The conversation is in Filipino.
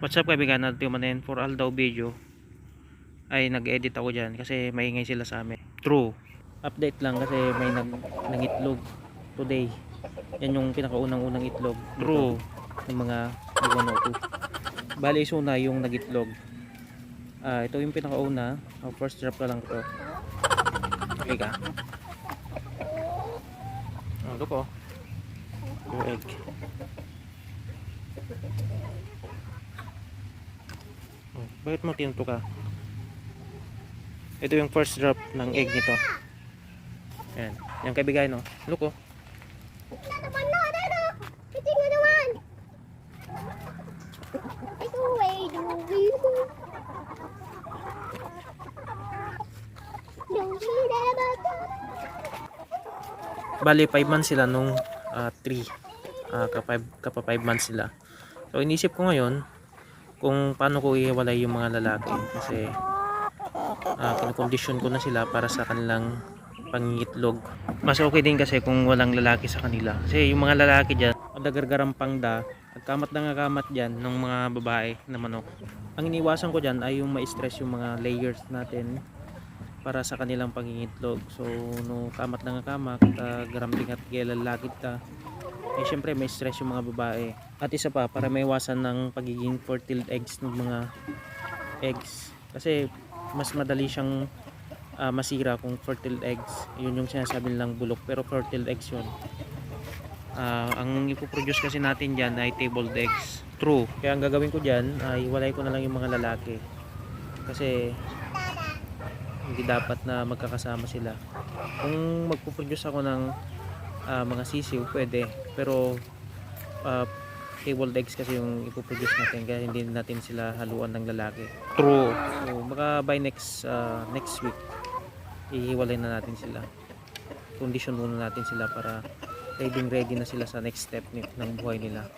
What's up kaibigan natin manen for all daw video ay nag-edit ako dyan kasi maingay sila sa amin. True. Update lang kasi may nag nangitlog today. Yan yung pinakaunang-unang itlog. True. Ng mga Iguanotu. Bali isuna yung nagitlog. Ah, ito yung pinakauna. Oh, first drop na lang to. Okay ka. Oh, look oh. Yung egg. Oh, bakit mo tinto ka? Ito yung first drop ng egg nito. Ayan. Yung kaibigay no. Look oh. that about Bali 5 months sila nung 3. Ah, kapa 5 kapa 5 months sila. So inisip ko ngayon kung paano ko ihiwalay yung mga lalaki kasi uh, condition ko na sila para sa kanilang pangingitlog. Mas okay din kasi kung walang lalaki sa kanila. Kasi yung mga lalaki dyan, adagargarang pangda, at kamat na nga dyan ng mga babae na manok. Ang iniwasan ko dyan ay yung ma-stress yung mga layers natin para sa kanilang pangingitlog. So, no kamat na nga kamat, uh, garamping at gilalakit ka, eh syempre may stress yung mga babae. At isa pa, para maiwasan ng pagiging fertile eggs ng mga eggs. Kasi mas madali siyang ah, masira kung fertile eggs. Yun yung sinasabi nilang bulok, pero fertile eggs yun. Ah, ang ipoproduce kasi natin dyan ay tabled eggs. True. Kaya ang gagawin ko dyan ay walay ko na lang yung mga lalaki. Kasi hindi dapat na magkakasama sila. Kung magpo-produce ako ng ah, mga sisiw, pwede. Pero ah, tabled eggs kasi yung ipoproduce natin kaya hindi natin sila haluan ng lalaki. True. So, baka by next ah, next week ihiwalay na natin sila. Condition muna natin sila para ready ready na sila sa next step ng buhay nila.